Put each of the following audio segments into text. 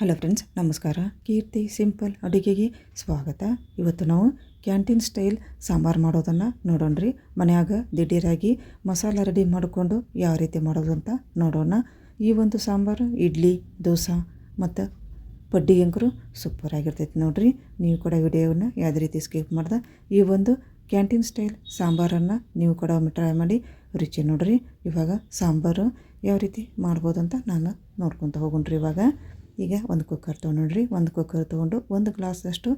Hello friends ನಮಸ್ಕಾರ. ಕೀರ್ತಿ simple ಅಡುಗೆಗೆ ಸ್ವಾಗತ. ಇವತ್ತು ನಾವು ಕ್ಯಾಂಟೀನ್ ಸ್ಟೈಲ್ ಸಾಂಬಾರು ಮಾಡೋದನ್ನು ನೋಡೋಣ್ರಿ ಮನೆಯಾಗ ದಿಢೀರಾಗಿ ಮಸಾಲ ರೆಡಿ ಮಾಡಿಕೊಂಡು ಯಾವ ರೀತಿ ಮಾಡೋದು ಅಂತ ನೋಡೋಣ. ಈ ಒಂದು ಸಾಂಬಾರು ಇಡ್ಲಿ, ದೋಸೆ ಮತ್ತು ಪಡ್ಡಿ ಅಂಕರು ಸೂಪರ್ ಆಗಿರ್ತೈತಿ ನೋಡಿರಿ. ನೀವು ಕೂಡ ವಿಡಿಯೋವನ್ನು ಯಾವುದೇ ರೀತಿ ಸ್ಕಿಪ್ ಮಾಡ್ದೆ, ಈ ಒಂದು ಕ್ಯಾಂಟೀನ್ ಸ್ಟೈಲ್ ಸಾಂಬಾರನ್ನು ನೀವು ಕೂಡ ಒಮ್ಮೆ ಟ್ರೈ ಮಾಡಿ ರುಚಿ ನೋಡ್ರಿ. ಇವಾಗ ಸಾಂಬಾರು ಯಾವ ರೀತಿ ಮಾಡ್ಬೋದು ಅಂತ ನಾನು ನೋಡ್ಕೊತ ಹೋಗೋಣ್ರಿ ಇವಾಗ. ಈಗ ಒಂದು ಕುಕ್ಕರ್ ತೊಗೊಂಡ್ರಿ ಒಂದು ಕುಕ್ಕರ್ ತೊಗೊಂಡು ಒಂದು ಗ್ಲಾಸಷ್ಟು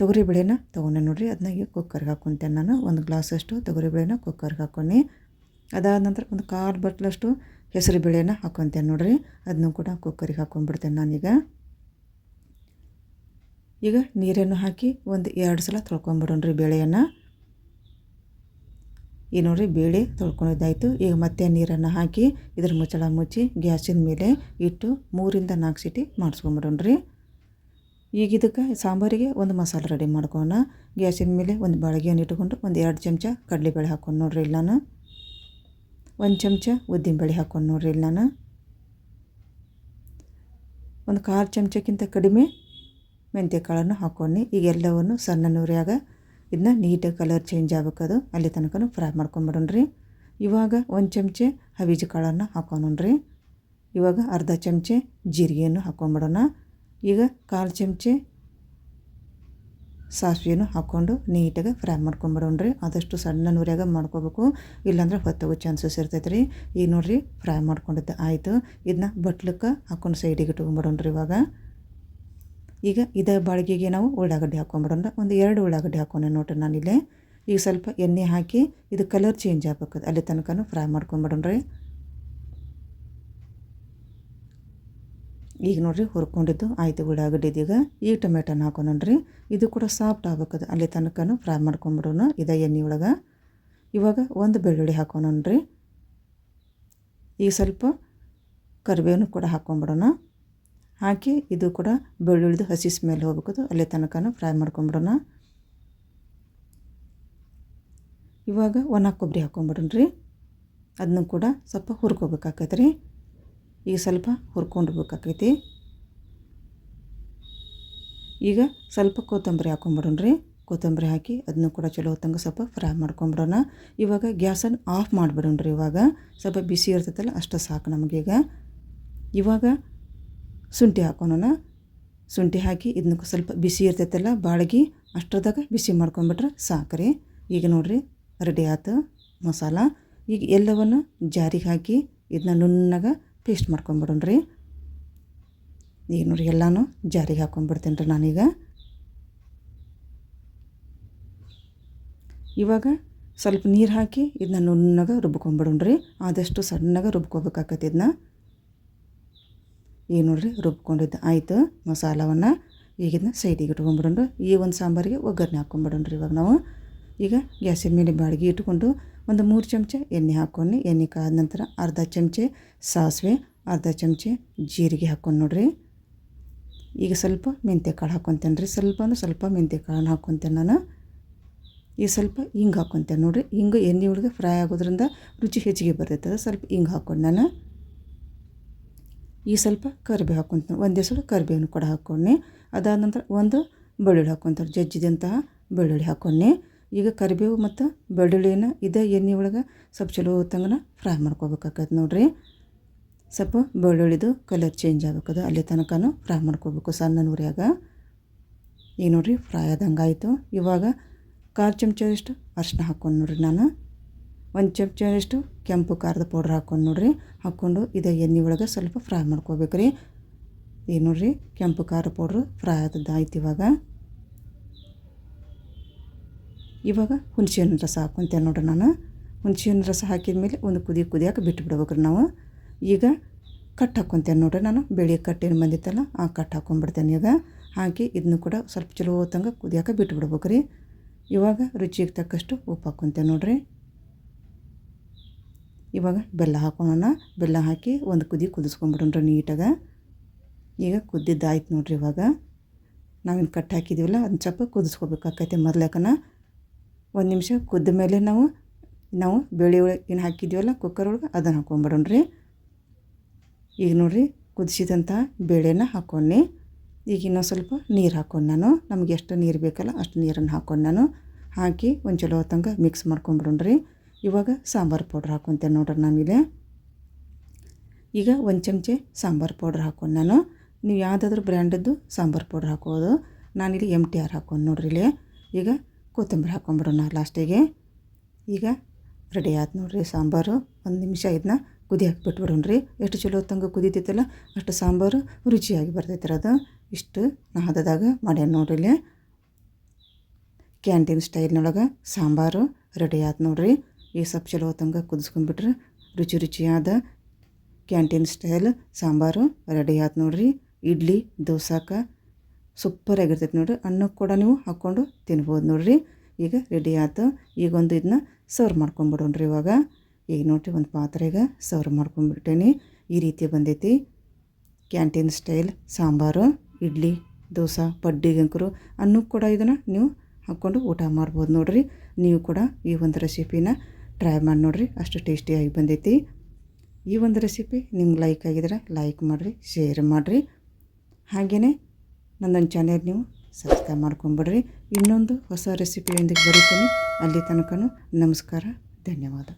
ತೊಗರಿ ಬೇಳೆನ ತೊಗೊಂಡೆ ನೋಡಿರಿ. ಅದನ್ನ ಈಗ ಕುಕ್ಕರ್ಗೆ ಹಾಕ್ಕೊತೇನೆ ನಾನು. ಒಂದು ಗ್ಲಾಸಷ್ಟು ತೊಗರಿ ಬೇಳೆನ ಕುಕ್ಕರ್ಗೆ ಹಾಕ್ಕೊಂಡು ಅದಾದ ನಂತರ ಒಂದು ಕಾರ್ ಬಟ್ಲಷ್ಟು ಹೆಸರು ಬೇಳೆನ ಹಾಕ್ಕೊತೇನೆ ನೋಡಿರಿ. ಅದನ್ನು ಕೂಡ ಕುಕ್ಕರಿಗೆ ಹಾಕ್ಕೊಂಡ್ಬಿಡ್ತೇನೆ ನಾನೀಗ. ಈಗ ನೀರನ್ನು ಹಾಕಿ ಒಂದು ಎರಡು ಸಲ ತೊಳ್ಕೊಂಬಿಡೋಣ್ರಿ ಬೇಳೆಯನ್ನು. ಈ ನೋಡಿರಿ ಬೇಳೆ ತೊಳ್ಕೊಂಡಿದ್ದಾಯಿತು. ಈಗ ಮತ್ತೆ ನೀರನ್ನು ಹಾಕಿ ಇದ್ರ ಮುಚ್ಚಳ ಮುಚ್ಚಿ ಗ್ಯಾಸಿನ ಮೇಲೆ ಇಟ್ಟು ಮೂರಿಂದ ನಾಲ್ಕು ಸೀಟಿ ಮಾಡಿಸ್ಕೊಂಬಿಡೋಣ್ರಿ. ಈಗ ಇದಕ್ಕೆ ಸಾಂಬಾರಿಗೆ ಒಂದು ಮಸಾಲೆ ರೆಡಿ ಮಾಡ್ಕೋಣ ಗ್ಯಾಸಿನ ಮೇಲೆ ಒಂದು ಬಾಳಿಗೆಯನ್ನು ಇಟ್ಕೊಂಡು ಒಂದು ಎರಡು ಚಮಚ ಕಡಲೆಬೇಳೆ ಹಾಕೊಂಡು ನೋಡ್ರಿ ಇಲ್ಲ ನಾನು. ಒಂದು ಚಮಚ ಉದ್ದಿನಬೇಳೆ ಹಾಕೊಂಡು ನೋಡ್ರಿ ಇಲ್ಲ ನಾನು. ಒಂದು ಕಾಲು ಚಮಚಕ್ಕಿಂತ ಕಡಿಮೆ ಮೆಂತ್ಯ ಕಾಳನ್ನು ಹಾಕ್ಕೊಂಡು ಈಗ ಎಲ್ಲವನ್ನು ಸಣ್ಣ ನೂರಿಯಾಗ ಇದನ್ನ ನೀಟಾಗಿ ಕಲರ್ ಚೇಂಜ್ ಆಗ್ಬೇಕದು. ಅಲ್ಲಿ ತನಕ ಫ್ರೈ ಮಾಡ್ಕೊಂಬಿಡೋಣ್ರಿ ಇವಾಗ ಒಂದು ಚಮಚೆ ಹವೀಜ ಕಾಳನ್ನು ಹಾಕೋಣ್ರಿ ಇವಾಗ ಅರ್ಧ ಚಮಚೆ ಜೀರಿಗೆಯನ್ನು ಹಾಕೊಂಬಿಡೋಣ ಈಗ ಕಾಲು ಚಮಚೆ ಸಾಸಿವೆಯನ್ನು ಹಾಕ್ಕೊಂಡು ನೀಟಾಗಿ ಫ್ರೈ ಮಾಡ್ಕೊಂಬಿಡೋಣ್ರಿ ಆದಷ್ಟು ಸಣ್ಣ ನೂರಿಯಾಗ ಮಾಡ್ಕೋಬೇಕು. ಇಲ್ಲಾಂದ್ರೆ ಹೊತ್ತೋಗೋ ಚಾನ್ಸಸ್ ಇರ್ತೈತೆ ರೀ ಈಗ ನೋಡಿರಿ ಫ್ರೈ ಮಾಡ್ಕೊಂಡಿದ್ದೆ ಆಯಿತು. ಇದನ್ನ ಬಟ್ಲಕ್ಕೆ ಹಾಕ್ಕೊಂಡು ಸೈಡಿಗೆ ಇಟ್ಕೊಂಬಿಡೋಣ್ರಿ ಇವಾಗ. ಈಗ ಇದೇ ಬಾಳಿಗೆಗೆ ನಾವು ಉಳ್ಳಾಗಡ್ಡಿ ಹಾಕ್ಕೊಂಬಿಡೋಣ. ಒಂದು ಎರಡು ಉಳ್ಳಾಗಡ್ಡಿ ಹಾಕೋಣ ನೋಡ್ರಿ ನಾನಿಲ್ಲೇ. ಈಗ ಸ್ವಲ್ಪ ಎಣ್ಣೆ ಹಾಕಿ ಇದು ಕಲರ್ ಚೇಂಜ್ ಆಗ್ಬೇಕು ಅಲ್ಲಿ ತನಕ ಫ್ರೈ ಮಾಡ್ಕೊಂಬಿಡೋಣ್ರಿ ಈಗ ನೋಡಿರಿ ಹುರ್ಕೊಂಡಿದ್ದು ಆಯ್ತು ಉಳ್ಳಾಗಡ್ಡಿದೀಗ ಈಗ. ಟೊಮೆಟೊನ ರೀ ಇದು ಕೂಡ ಸಾಫ್ಟ್ ಆಗ್ಬೇಕದು. ಅಲ್ಲಿ ತನಕ ಫ್ರೈ ಮಾಡ್ಕೊಂಬಿಡೋಣ ಇದೇ ಎಣ್ಣೆ ಒಳಗೆ. ಇವಾಗ ಒಂದು ಬೆಳ್ಳುಳ್ಳಿ ಹಾಕೊಂಡ್ರಿ ಈಗ ಸ್ವಲ್ಪ ಕರಿಬೇವನ್ನು ಕೂಡ ಹಾಕ್ಕೊಂಬಿಡೋಣ. ಹಾಕಿ ಇದು ಕೂಡ ಬೆಳ್ಳುಳ್ಳಿದು ಹಸಿ ಸ್ಮೆಲ್ ಹೋಗ್ಬೇಕು ಅಲ್ಲೇ ತನಕ ಫ್ರೈ ಮಾಡ್ಕೊಂಬಿಡೋಣ. ಇವಾಗ ಒಣ ಕೊಬ್ಬರಿ ಹಾಕ್ಕೊಂಬಿಡೋಣ್ರಿ ಅದನ್ನು ಕೂಡ ಸ್ವಲ್ಪ ಹುರ್ಕೋಬೇಕಾಕೈತೆ ರೀ ಈಗ ಸ್ವಲ್ಪ ಹುರ್ಕೊಂಡ್ಬೇಕಾಕೈತಿ ಈಗ ಸ್ವಲ್ಪ ಕೊತ್ತಂಬರಿ ಹಾಕ್ಕೊಂಬಿಡೋಣ್ರಿ ಕೊತ್ತಂಬರಿ ಹಾಕಿ ಅದನ್ನು ಕೂಡ ಚಲೋ ಹೊತ್ತಂಗೆ ಸ್ವಲ್ಪ ಫ್ರೈ ಮಾಡ್ಕೊಂಬಿಡೋಣ. ಇವಾಗ ಗ್ಯಾಸನ್ನು ಆಫ್ ಮಾಡಿಬಿಡೋಣ್ರಿ ಇವಾಗ. ಸ್ವಲ್ಪ ಬಿಸಿ ಇರ್ತೈತಲ್ಲ ಅಷ್ಟು ಸಾಕು ನಮಗೀಗ. ಇವಾಗ ಶುಂಠಿ ಹಾಕೋಣ ಶುಂಠಿ ಹಾಕಿ ಇದನ್ನ ಸ್ವಲ್ಪ ಬಿಸಿ ಇರ್ತೈತಲ್ಲ, ಬಾಳ್ಗಿ ಅಷ್ಟರದಾಗ ಬಿಸಿ ಮಾಡ್ಕೊಂಬಿಟ್ರೆ ಸಾಕ್ರಿ. ಈಗ ನೋಡಿರಿ, ರೆಡಿ ಆಯ್ತು ಮಸಾಲ. ಈಗ ಎಲ್ಲವನ್ನು ಜಾರಿಗೆ ಹಾಕಿ ಇದನ್ನ ನುಣ್ಣಗ ಪೇಸ್ಟ್ ಮಾಡ್ಕೊಂಬಿಡೋಣ್ರಿ. ಈಗ ನೋಡಿರಿ, ಎಲ್ಲನೂ ಜಾರಿಗೆ ಹಾಕ್ಕೊಂಬಿಡ್ತೀನಿ ರೀ ನಾನೀಗ. ಇವಾಗ ಸ್ವಲ್ಪ ನೀರು ಹಾಕಿ ಇದನ್ನ ನುಣ್ಣಗೆ ರುಬ್ಕೊಂಬಿಡೋಣ್ರಿ. ಆದಷ್ಟು ಸಣ್ಣಗೆ ರುಬ್ಕೋಬೇಕಾಗತ್ತೆ ಇದನ್ನ. ಈಗ ನೋಡಿರಿ ರುಬ್ಕೊಂಡಿದ್ದು ಆಯಿತು ಮಸಾಲವನ್ನು. ಈಗಿನ ಸೈಡಿಗೆ ಇಟ್ಕೊಂಬಿಡೋಣ್ರಿ. ಈ ಒಂದು ಸಾಂಬಾರಿಗೆ ಒಗ್ಗರಣೆ ಹಾಕ್ಕೊಂಬಿಡೋಣ್ರಿ ಇವಾಗ ನಾವು. ಈಗ ಗ್ಯಾಸಿನ ಮೇಲೆ ಬಾಡಿಗೆ ಇಟ್ಕೊಂಡು ಒಂದು ಮೂರು ಚಮಚ ಎಣ್ಣೆ ಹಾಕ್ಕೊಂಡು ಎಣ್ಣೆ ಕಾದ ನಂತರ ಅರ್ಧ ಚಮಚೆ ಸಾಸಿವೆ, ಅರ್ಧ ಚಮಚೆ ಜೀರಿಗೆ ಹಾಕ್ಕೊಂಡು ನೋಡ್ರಿ. ಈಗ ಸ್ವಲ್ಪ ಮೆಂತ್ಯ ಕಾಳು ಹಾಕ್ಕೊತೇನೆ ರೀ. ಸ್ವಲ್ಪ ಅಂದ್ರೆ ಸ್ವಲ್ಪ ಮೆಂತ್ಯ ಕಾಳನ್ನ ಹಾಕ್ಕೊತೇನೆ ನಾನು. ಈಗ ಸ್ವಲ್ಪ ಹಿಂಗೆ ಹಾಕ್ಕೊತೇನೆ ನೋಡಿರಿ. ಹಿಂಗೆ ಎಣ್ಣೆ ಒಳಗೆ ಫ್ರೈ ಆಗೋದ್ರಿಂದ ರುಚಿ ಹೆಚ್ಚಿಗೆ ಬರ್ತೈತದ ಸ್ವಲ್ಪ ಹಿಂಗೆ ಹಾಕ್ಕೊಂಡು ನಾನು. ಈ ಸ್ವಲ್ಪ ಕರಿಬೇವು ಹಾಕ್ಕೊತೀನಿ. ಒಂದೇ ಸಲ ಕರಿಬೇವನ್ನು ಕೂಡ ಹಾಕ್ಕೊಂಡೆ ಅದಾದ ನಂತರ ಒಂದು ಬೆಳ್ಳುಳ್ಳಿ ಹಾಕ್ಕೊತಾರೆ ಜಜ್ಜಿದಂತಹ ಬೆಳ್ಳುಳ್ಳಿ ಹಾಕ್ಕೊಂಡೆ ಈಗ ಕರಿಬೇವು ಮತ್ತು ಬೆಳ್ಳುಳ್ಳಿನ ಇದೇ ಎಣ್ಣೆ ಒಳಗೆ ಸ್ವಲ್ಪ ಚಲೋ ಹೊತ್ತಂಗನ ಫ್ರೈ ಮಾಡ್ಕೋಬೇಕಾಗತ್ತೆ ನೋಡಿರಿ. ಸ್ವಲ್ಪ ಬೆಳ್ಳುಳ್ಳಿದು ಕಲರ್ ಚೇಂಜ್ ಆಗ್ಬೇಕದು. ಅಲ್ಲಿ ತನಕ ಫ್ರೈ ಮಾಡ್ಕೋಬೇಕು ಸಣ್ಣ ನೂರಿಯಾಗ. ಈಗ ನೋಡಿರಿ, ಫ್ರೈ ಆದಂಗೆ ಆಯಿತು ಇವಾಗ ಕಾಲು ಚಮಚದಷ್ಟು ಅರ್ಶಿನ ಹಾಕ್ಕೊಂಡು ನೋಡಿರಿ ನಾನು. ಒಂದು ಚಮಚದಷ್ಟು ಕೆಂಪು ಖಾರದ ಪೌಡ್ರ್ ಹಾಕ್ಕೊಂಡು ನೋಡ್ರಿ. ಹಾಕ್ಕೊಂಡು ಇದು ಎಣ್ಣೆ ಒಳಗೆ ಸ್ವಲ್ಪ ಫ್ರೈ ಮಾಡ್ಕೋಬೇಕು ರೀ. ಈಗ ನೋಡ್ರಿ, ಕೆಂಪು ಖಾರ ಪೌಡ್ರ್ ಫ್ರೈ ಆಯ್ತು ಇವಾಗ. ಇವಾಗ ಹುಣಸೆಹಣ್ಣು ರಸ ಹಾಕ್ಕೊಂತೇನೆ ನೋಡ್ರಿ ನಾನು. ಹುಣಸೆಹಣ್ಣು ರಸ ಹಾಕಿದ ಮೇಲೆ ಒಂದು ಕುದಿ ಕುದಿಯಾಕೆ ಬಿಟ್ಟು ಬಿಡ್ಬೇಕು ರೀ ನಾವು. ಈಗ ಕಟ್ ಹಾಕ್ಕೊಂತೇನೆ ನೋಡ್ರಿ ನಾನು. ಬೆಳೆ ಕಟ್ಟೇನು ಬಂದಿತ್ತಲ್ಲ, ಆ ಕಟ್ ಹಾಕ್ಕೊಂಡ್ಬಿಡ್ತೇನೆ ಈಗ. ಹಾಕಿ ಇದನ್ನು ಕೂಡ ಸ್ವಲ್ಪ ಚಲೋ ಹೋತಂಗೆ ಕುದಿಯಾಕೆ ಬಿಟ್ಟು ಬಿಡ್ಬೇಕು ರೀ. ಇವಾಗ ರುಚಿಗೆ ತಕ್ಕಷ್ಟು ಉಪ್ಪು ಹಾಕ್ಕೊಂತೇನೆ ನೋಡ್ರಿ. ಇವಾಗ ಬೆಲ್ಲ ಹಾಕೋಣ ಬೆಲ್ಲ ಹಾಕಿ ಒಂದು ಕುದಿ ಕುದಿಸ್ಕೊಂಬಿಡೋಣ್ರಿ ನೀಟಾಗ. ಈಗ ಕುದ್ದಿದ್ದಾಯ್ತು ನೋಡ್ರಿ ಇವಾಗ. ನಾವೇನು ಕಟ್ ಹಾಕಿದ್ದೀವಲ್ಲ ಅದನ್ನ ಸ್ವಲ್ಪ ಕುದಿಸ್ಕೋಬೇಕಾಕೈತೆ ಮೊದ್ಲಕ್ಕನ ಒಂದು ನಿಮಿಷ ಕುದ್ದ ಮೇಲೆ ನಾವು ನಾವು ಬೇಳೆ ಒಳಗೆ ಏನು ಹಾಕಿದ್ದೀವಲ್ಲ ಕುಕ್ಕರ್ ಒಳಗೆ ಅದನ್ನು ಹಾಕ್ಕೊಂಬಿಡೋಣ್ರಿ ಈಗ ನೋಡಿರಿ ಕುದಿಸಿದಂಥ ಬೇಳೆನ ಹಾಕೊಂಡು ಈಗ ಇನ್ನೊಂದು ಸ್ವಲ್ಪ ನೀರು ಹಾಕೊಂಡು ನಾನು. ನಮ್ಗೆ ಎಷ್ಟು ನೀರು ಬೇಕಲ್ಲ ಅಷ್ಟು ನೀರನ್ನು ಹಾಕೊಂಡು ನಾನು. ಹಾಕಿ ಒಂದು ಚಲೋ ಹೊತ್ತಂಗೆ ಮಿಕ್ಸ್ ಮಾಡ್ಕೊಂಬಿಡೋಣ್ರಿ ಇವಾಗ ಸಾಂಬಾರು ಪೌಡ್ರ್ ಹಾಕೊತೇನೆ ನೋಡ್ರಿ ನಾನಿಲ್ಲಿ ಈಗ ಒಂದು ಚಮಚೆ ಸಾಂಬಾರು ಪೌಡ್ರ್ ಹಾಕೊಂಡು ನಾನು. ನೀವು ಯಾವುದಾದ್ರೂ ಬ್ರ್ಯಾಂಡದ್ದು ಸಾಂಬಾರು ಪೌಡ್ರ್ ಹಾಕೋದು. ನಾನಿಲ್ಲಿ ಎಂ ಟಿ ಆರ್ ಹಾಕೊಂಡು ನೋಡ್ರಿ ಇಲ್ಲಿ. ಈಗ ಕೊತ್ತಂಬರಿ ಹಾಕೊಂಬಿಡೋಣ ಲಾಸ್ಟಿಗೆ. ಈಗ ರೆಡಿ ಆಯ್ತು ನೋಡ್ರಿ ಸಾಂಬಾರು. ಒಂದು ನಿಮಿಷ ಇದನ್ನ ಕುದಿ ಹಾಕ್ಬಿಟ್ಬಿಡೋಣ್ರಿ ಎಷ್ಟು ಚಲೋ ತಂಗ ಕುದೀತೈತಲ್ಲ, ಅಷ್ಟು ಸಾಂಬಾರು ರುಚಿಯಾಗಿ ಬರ್ತೈತಿರೋದು ಇಷ್ಟು ನಾ ಹದದಾಗ ಮಾಡ್ಯಾನ ನೋಡ್ರಿ ಕ್ಯಾಂಟೀನ್ ಸ್ಟೈಲ್ನೊಳಗೆ ಸಾಂಬಾರು ರೆಡಿ ಆಯ್ತು ನೋಡ್ರಿ. ಈ ಸ್ವಲ್ಪ ಚಲೋ ಹೊತ್ತಂಗೆ ಕುದಿಸ್ಕೊಂಡ್ಬಿಟ್ರೆ ರುಚಿ ರುಚಿಯಾದ ಕ್ಯಾಂಟೀನ್ ಸ್ಟೈಲ್ ಸಾಂಬಾರು ರೆಡಿ ಆಯ್ತು ನೋಡ್ರಿ. ಇಡ್ಲಿ, ದೋಸಾಕ ಸೂಪರ್ ಆಗಿರ್ತೈತೆ ನೋಡ್ರಿ. ಅನ್ನಕ್ಕೆ ಕೂಡ ನೀವು ಹಾಕ್ಕೊಂಡು ತಿನ್ಬೋದು ನೋಡ್ರಿ. ಈಗ ರೆಡಿ ಆಯ್ತು ಈಗ ಒಂದು ಇದನ್ನ ಸರ್ವ್ ಮಾಡ್ಕೊಂಬಿಡೋಣ್ರಿ ಇವಾಗ. ಈಗ ನೋಡ್ರಿ ಒಂದು ಪಾತ್ರೆಗೆ ಸರ್ವ್ ಮಾಡ್ಕೊಂಡ್ಬಿಟ್ಟೇನಿ ಈ ರೀತಿ ಬಂದೈತಿ. ಕ್ಯಾಂಟೀನ್ ಸ್ಟೈಲ್ ಸಾಂಬಾರು, ಇಡ್ಲಿ, ದೋಸೆ ಪಡ್ಡಿಗಂಕರು ಅನ್ನಕ್ಕೆ ಕೂಡ ಇದನ್ನು ನೀವು ಹಾಕ್ಕೊಂಡು ಊಟ ಮಾಡ್ಬೋದು ನೋಡ್ರಿ. ನೀವು ಕೂಡ ಈ ಒಂದು ರೆಸಿಪಿನ ಟ್ರೈ ಮಾಡಿ ನೋಡಿರಿ, ಅಷ್ಟು ಟೇಸ್ಟಿಯಾಗಿ ಬಂದೈತಿ. ಈ ಒಂದು ರೆಸಿಪಿ ನಿಮ್ಗೆ ಲೈಕ್ ಆಗಿದ್ರೆ ಲೈಕ್ ಮಾಡಿರಿ ಶೇರ್ ಮಾಡಿರಿ. ಹಾಗೆಯೇ ನನ್ನೊಂದು ಚಾನೆಲ್ ನೀವು ಸಬ್ಸ್ಕ್ರೈಬ್ ಮಾಡ್ಕೊಂಬಿಡ್ರಿ. ಇನ್ನೊಂದು ಹೊಸ ರೆಸಿಪಿಯೊಂದಿಗೆ ಬರೀತೀನಿ ಅಲ್ಲಿ ತನಕ ನಮಸ್ಕಾರ, ಧನ್ಯವಾದ.